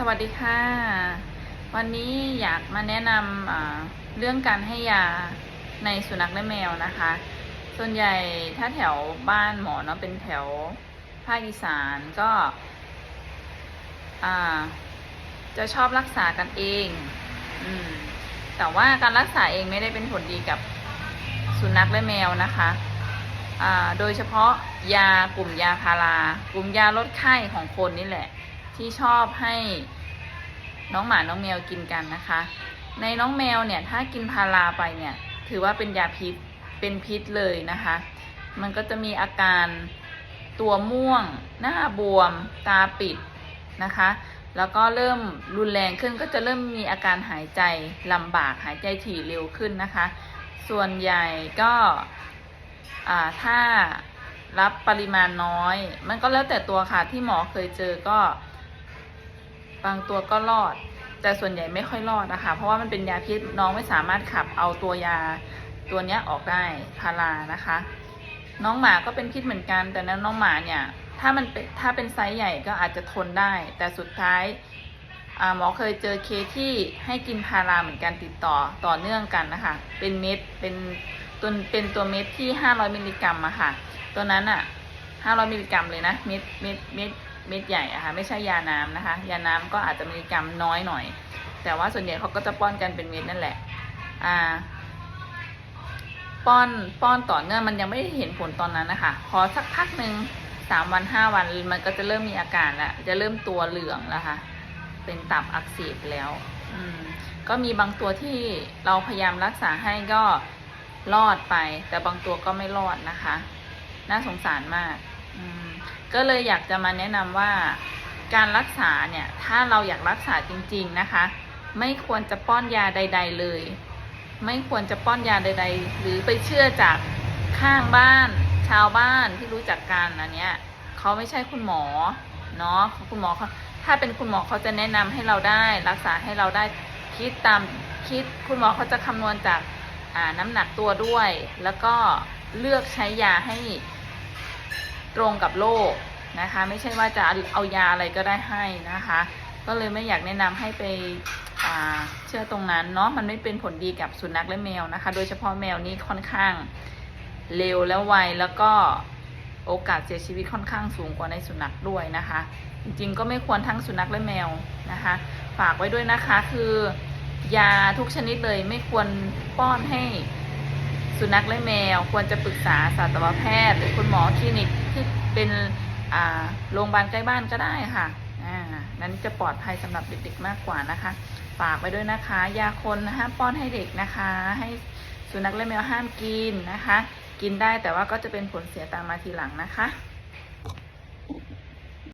สวัสดีค่ะ วันนี้อยากมาแนะนำเรื่องการให้ยาในสุนัขและแมวนะคะ ส่วนใหญ่ถ้าแถวบ้านหมอเนาะเป็นแถวภาคอีสานก็จะชอบรักษากันเองอแต่ว่าการรักษาเองไม่ได้เป็นผลดีกับสุนัขและแมวนะคะโดยเฉพาะยากลุ่มยาพารากลุ่มยาลดไข้ของคนนี่แหละ ที่ชอบให้น้องหมาน้องแมวกินกันนะคะ ในน้องแมวเนี่ยถ้ากินพาราไปเนี่ยถือว่าเป็นยาพิษเป็นพิษเลยนะคะ มันก็จะมีอาการตัวม่วง หน้าบวม ตาปิดนะคะ แล้วก็เริ่มรุนแรงขึ้นก็จะเริ่มมีอาการหายใจลำบากหายใจถี่เร็วขึ้นนะคะ ส่วนใหญ่ก็ถ้ารับปริมาณน้อย มันก็แล้วแต่ตัวค่ะที่หมอเคยเจอก็ บางตัวก็รอด แต่ส่วนใหญ่ไม่ค่อยรอดนะคะ เพราะว่ามันเป็นยาพิษน้องไม่สามารถขับเอาตัวยาตัวนี้ออกได้พารานะคะ น้องหมาก็เป็นพิษเหมือนกัน แต่นั้นน้องหมาเนี่ย ถ้ามันเป็นถ้าเป็นไซส์ใหญ่ก็อาจจะทนได้ แต่สุดท้ายหมอเคยเจอเคสที่ให้กินพาราเหมือนกันติดต่อต่อเนื่องกันนะคะ เป็นเม็ดเป็นตัวเป็นตัวเม็ดที่ 500มิลลิกรัมอะค่ะ ตัวนั้นอะ500มิลลิกรัมเลยนะ เม็ดเม็ดเม็ด เม็ดใหญ่อะค่ะไม่ใช่ยาน้ำนะคะ ยาน้ำก็อาจจะมิลลิกรัมน้อยหน่อย แต่ว่าส่วนใหญ่เขาก็จะป้อนกันเป็นเม็ดนั่นแหละอ่าป้อนป้อนต่อเนื่องมันยังไม่ได้เห็นผลตอนนั้นนะคะพอสักพักหนึ่งสามวันห้าวันมันก็จะเริ่มมีอาการแล้วจะเริ่มตัวเหลืองแล้วค่ะ เป็นตับอักเสบแล้วอืมก็มีบางตัวที่เราพยายามรักษาให้ก็รอดไป แต่บางตัวก็ไม่รอดนะคะ น่าสงสารมาก ก็เลยอยากจะมาแนะนำว่าการรักษาเนี่ยถ้าเราอยากรักษาจริง ๆนะคะ ไม่ควรจะป้อนยาใด ๆ เลย ไม่ควรจะป้อนยาใด ๆ หรือไปเชื่อจากข้างบ้าน ชาวบ้านที่รู้จักกันอันเนี้ยเขาไม่ใช่คุณหมอเนาะคุณหมอเขาถ้าเป็นคุณหมอเขาจะแนะนำให้เราได้ รักษาให้เราได้คิดตามคิดคุณหมอเขาจะคำนวณจากน้ำหนักตัวด้วย แล้วก็เลือกใช้ยาให้ ตรงกับโรคนะคะ ไม่ใช่ว่าจะเอายาอะไรก็ได้ให้นะคะ ก็เลยไม่อยากแนะนำให้ไปเชื่อตรงนั้นเนาะมันไม่เป็นผลดีกับสุนัขและแมวนะคะ โดยเฉพาะแมวนี่ค่อนข้างเร็วและไวแล้วก็โอกาสเสียชีวิตค่อนข้างสูงกว่าในสุนัขด้วยนะคะ จริงๆก็ไม่ควรทั้งสุนัขและแมวนะคะ ฝากไว้ด้วยนะคะคือยาทุกชนิดเลยไม่ควรป้อนให้สุนัขและแมว ควรจะปรึกษาสัตวแพทย์ หรือคุณหมอคลินิก เป็นโรงพยาบาลใกล้บ้านก็ได้ค่ะนั้นจะปลอดภัยสำหรับเด็กๆมากกว่านะคะ ฝากไว้ด้วยนะคะ ยาคนห้ามป้อนให้เด็กนะคะ ให้สุนัขและแมวห้ามกินนะคะ กินได้แต่ว่าก็จะเป็นผลเสียตามมาทีหลังนะคะ